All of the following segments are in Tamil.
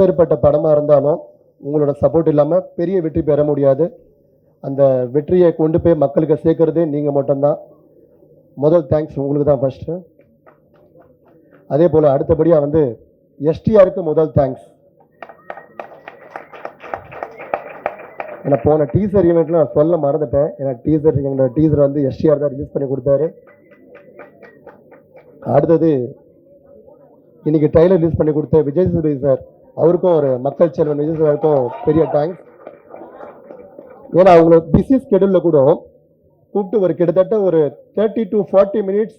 எப்பேற்பட்ட படமாக இருந்தாலும் உங்களோட சப்போர்ட் இல்லாமல் பெரிய வெற்றி பெற முடியாது. அந்த வெற்றியை கொண்டு போய் மக்களுக்கு சேர்க்கறதே நீங்கள் மட்டும்தான். முதல் தேங்க்ஸ் உங்களுக்கு தான் ஃபஸ்ட்டு அதே போல் அடுத்தபடியாக வந்து எஸ்டிஆருக்கு முதல் தேங்க்ஸ் ஏன்னா போன டீசர் ஈவெண்ட்டில் நான் சொல்ல மறந்துட்டேன். ஏன்னா டீசர் எங்களோட டீசர் வந்து எஸ்டிஆர் தான் ரிலீஸ் பண்ணி கொடுத்தாரு. அடுத்தது இன்னைக்கு டைலர் ரிலீஸ் பண்ணி கொடுத்த விஜய் சேதுபதி சார். அவருக்கும் ஒரு மக்கள் செல்வன் விஜய் சாருக்கும் பெரிய தேங்க்ஸ் ஏன்னா அவங்களோட பிஸி ஸ்கெடியூலில் கூட கூப்பிட்டு ஒரு கிட்டத்தட்ட ஒரு தேர்ட்டி டு ஃபார்ட்டி மினிட்ஸ்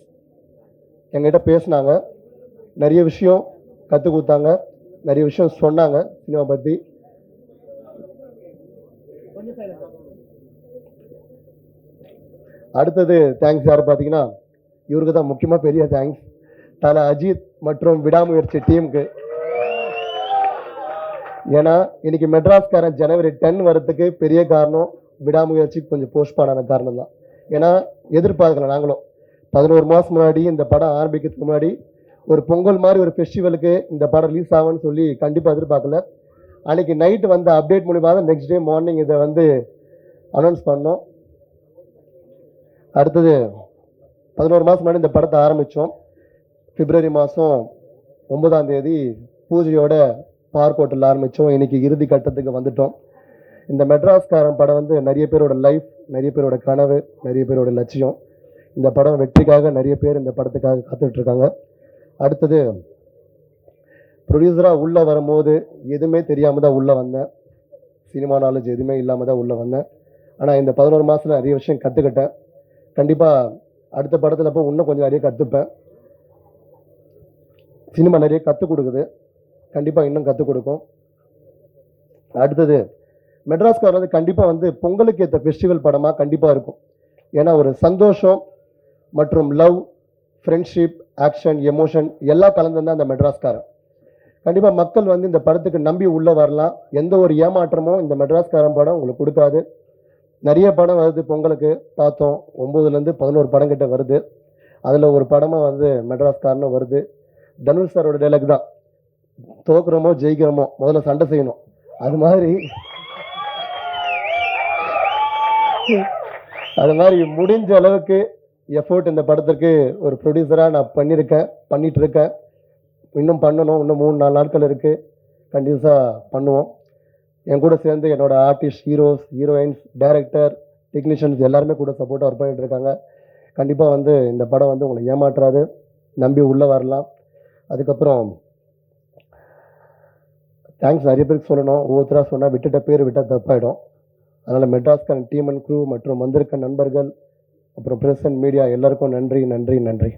எங்கிட்ட பேசினாங்க. நிறைய விஷயம் கற்றுக் கொடுத்தாங்க. நிறைய விஷயம் சொன்னாங்க சினிமா பற்றி அடுத்தது தேங்க்ஸ் யார் பார்த்தீங்கன்னா இவருக்கு தான் முக்கியமாக பெரிய தேங்க்ஸ் தலை அஜித் மற்றும் விடாமுயற்சி டீமுக்கு ஏன்னா இன்னைக்கு மெட்ராஸ்காரன் ஜனவரி டென் வரத்துக்கு பெரிய காரணம் விடாமுயற்சி கொஞ்சம் போஸ்ட்பான் ஆன காரணம் தான். ஏன்னா எதிர்பார்க்கல நாங்களும். பதினோரு மாதம் முன்னாடி இந்த படம் ஆரம்பிக்கிறதுக்கு முன்னாடி ஒரு பொங்கல் மாதிரி ஒரு ஃபெஸ்டிவலுக்கு இந்த படம் ரிலீஸ் ஆகும்னு சொல்லி கண்டிப்பாக எதிர்பார்க்கல. அன்னைக்கு நைட்டு வந்த அப்டேட் மூலிமா தான் நெக்ஸ்ட் டே மார்னிங் இதை வந்து அனௌன்ஸ் பண்ணோம். அடுத்தது பதினோரு மாதம் முன்னாடி இந்த படத்தை ஆரம்பித்தோம் பிப்ரவரி மாதம் ஒன்பதாம் தேதி பூஜையோட பார்க் ஹோட்டல் ஆரம்பித்தோம் இன்னைக்கு இறுதி கட்டத்துக்கு வந்துட்டோம். இந்த மெட்ராஸ்காரன் படம் வந்து நிறைய பேரோட லைஃப் நிறைய பேரோட கனவு நிறைய பேரோட லட்சியம். இந்த படம் வெற்றிக்காக நிறைய பேர் இந்த படத்துக்காக காத்துட்ருக்காங்க. அடுத்தது ப்ரொடியூசராக உள்ளே வரும்போது எதுவுமே தெரியாமல் தான் உள்ளே வந்தேன். சினிமா நாலேஜ் எதுவுமே இல்லாமல் தான் உள்ளே வந்தேன். ஆனால் இந்த பதினோரு மாதத்தில் நிறைய விஷயம் கற்றுக்கிட்டேன் கண்டிப்பாக அடுத்த படத்தில் போய் இன்னும் கொஞ்சம் நிறைய கற்றுப்பேன் சினிமா நிறைய கற்றுக் கொடுக்குது. கண்டிப்பாக இன்னும் கற்றுக் கொடுக்கும். அடுத்தது மெட்ராஸ்கார் வந்து கண்டிப்பாக வந்து பொங்கலுக்கு ஏற்ற ஃபெஸ்டிவல் படமாக கண்டிப்பாக இருக்கும். ஏன்னா ஒரு சந்தோஷம் மற்றும் லவ் ஃப்ரெண்ட்ஷிப் ஆக்ஷன் எமோஷன் எல்லாம் கலந்து அந்த மெட்ராஸ்காரன். கண்டிப்பாக மக்கள் வந்து இந்த படத்துக்கு நம்பி உள்ளே வரலாம். எந்த ஒரு ஏமாற்றமும் இந்த மெட்ராஸ்காரன் படம் உங்களுக்கு கொடுக்காது. நிறைய படம் வருது பொங்கலுக்கு. பார்த்தோம் ஒம்போதுலேருந்து பதினோரு படம் கிட்ட வருது. அதில் ஒரு படமாக வந்து மெட்ராஸ்காரனும் வருது. தனுஷ் சாரோட டைலாக் தான். தோக்குறோமோ ஜெயிக்கிறோமோ முதல்ல சண்டை செய்யணும். அது மாதிரி அது மாதிரி முடிஞ்ச அளவுக்கு எஃபோர்ட் இந்த படத்துக்கு ஒரு ப்ரொடியூசராக நான் பண்ணியிருக்கேன் பண்ணிட்டு இருக்கேன் இன்னும் பண்ணணும் இன்னும் மூணு நாலு நாட்கள் இருக்குது கண்டிப்பாக பண்ணுவோம். என் கூட சேர்ந்து என்னோட artist heroes heroines director technicians எல்லாருமே கூட சப்போர்ட்டாக ஒர்க் பண்ணிட்டு இருக்காங்க. கண்டிப்பாக வந்து இந்த படம் வந்து உங்களை ஏமாற்றாது. நம்பி உள்ளே வரலாம். அதுக்கப்புறம் தேங்க்ஸ் நிறைய பேருக்கு சொல்லணும். ஒவ்வொருத்தராக சொன்னால் விட்டுட்ட பேர் விட்டால் தப்பாயிடும். அதனால் மெட்ராஸ்கான டீம் அண்ட் க்ரூ மற்றும் வந்திருக்க நண்பர்கள் அப்புறம் பிரஸ் அண்ட் மீடியா எல்லாருக்கும் நன்றி நன்றி நன்றி.